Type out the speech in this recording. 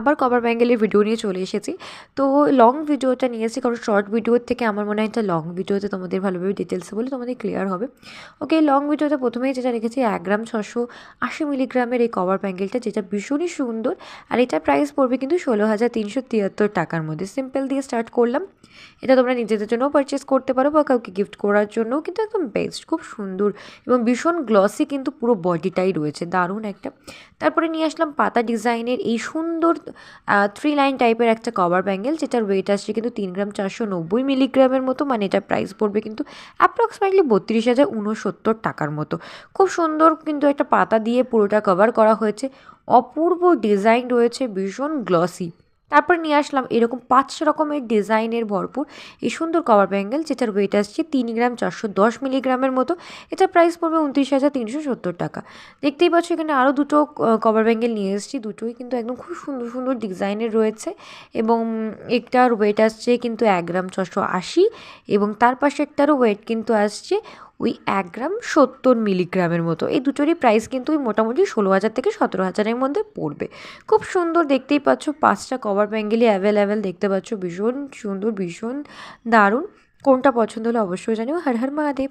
আবার cover ব্যাঙ্গেলের video নিয়ে চলে এসেছি। তো লং ভিডিওটা নিয়ে এসেছি, কারণ শর্ট ভিডিওর থেকে আমার মনে হয় লং ভিডিওতে তোমাদের ভালোভাবে ডিটেলসে বলে তোমাদের ক্লিয়ার হবে। ওকে লং ভিডিওতে প্রথমেই যেটা রেখেছি, এক গ্রাম ছশো আশি মিলিগ্রামের এই কভার ব্যাঙ্গেলটা যেটা ভীষণই সুন্দর। আর এটা প্রাইস পড়বে কিন্তু ষোলো হাজার তিনশো তিয়াত্তর টাকার মধ্যে। সিম্পল দিয়ে স্টার্ট করলাম। এটা তোমরা নিজেদের জন্যও পারচেস করতে পারো বা কাউকে গিফট করার জন্যও, কিন্তু একদম বেস্ট খুব সুন্দর এবং ভীষণ গ্লসি কিন্তু পুরো বডিটাই রয়েছে। দারুণ একটা। তারপরে নিয়ে আসলাম পাতা ডিজাইনের এই সুন্দর থ্রি লাইন টাইপের একটা কভার ব্যাঙ্গেল যেটার ওয়েট আসছে কিন্তু তিন গ্রাম চারশো নব্বই মিলিগ্রামের মতো মানে এটা প্রাইস পড়বে কিন্তু অ্যাপ্রক্সিমেটলি বত্রিশ হাজার উনসত্তর টাকার মতো। খুব সুন্দর কিন্তু একটা পাতা দিয়ে পুরোটা কভার করা হয়েছে। অপূর্ব ডিজাইন রয়েছে, ভীষণ গ্লসি তারপর নিয়ে আসলাম এরকম পাঁচশো রকমের ডিজাইনের ভরপুর এই সুন্দর কভার ব্যাঙ্গেল যেটার ওয়েট আসছে তিন গ্রাম চারশো দশ মিলিগ্রামের মতো। এটার প্রাইস পড়বে উনত্রিশ হাজার তিনশো সত্তর টাকা। দেখতেই পাচ্ছ এখানে আরও দুটো কভার ব্যাঙ্গেল নিয়ে এসেছি, দুটোই কিন্তু একদম খুব সুন্দর সুন্দর ডিজাইনের রয়েছে। এবং একটার ওয়েট আসছে কিন্তু এক গ্রাম ছশো আশি এবং তার পাশে একটারও ওয়েট কিন্তু আসছে ওই এক গ্রাম সত্তর মিলিগ্রামের মতো। এই দুটোরই প্রাইস কিন্তু ওই মোটামুটি ষোলো হাজার থেকে সতেরো হাজারের মধ্যে পড়বে। খুব সুন্দর দেখতেই পাচ্ছ, পাঁচটা কভার ব্যাঙ্গেলি অ্যাভেলেবেল দেখতে পাচ্ছ। ভীষণ সুন্দর, ভীষণ দারুণ। কোনটা পছন্দ হলে অবশ্যই জানিও। হর হর মহাদেব।